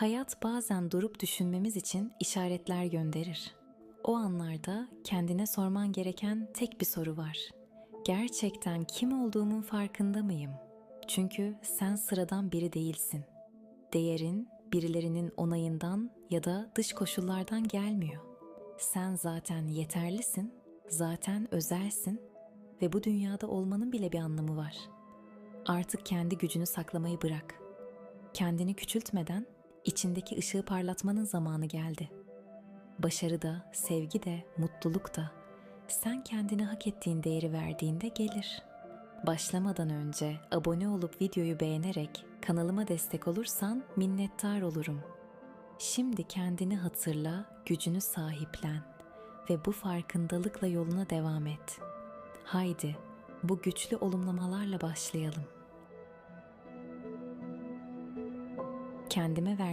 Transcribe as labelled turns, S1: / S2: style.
S1: Hayat bazen durup düşünmemiz için işaretler gönderir. O anlarda kendine sorman gereken tek bir soru var. Gerçekten kim olduğumun farkında mıyım? Çünkü sen sıradan biri değilsin. Değerin birilerinin onayından ya da dış koşullardan gelmiyor. Sen zaten yeterlisin, zaten özelsin ve bu dünyada olmanın bile bir anlamı var. Artık kendi gücünü saklamayı bırak. Kendini küçültmeden içindeki ışığı parlatmanın zamanı geldi. Başarı da, sevgi de, mutluluk da sen kendine hak ettiğin değeri verdiğinde gelir. Başlamadan önce abone olup videoyu beğenerek kanalıma destek olursan minnettar olurum. Şimdi kendini hatırla, gücünü sahiplen ve bu farkındalıkla yoluna devam et. Haydi bu güçlü olumlamalarla başlayalım. Kendime ver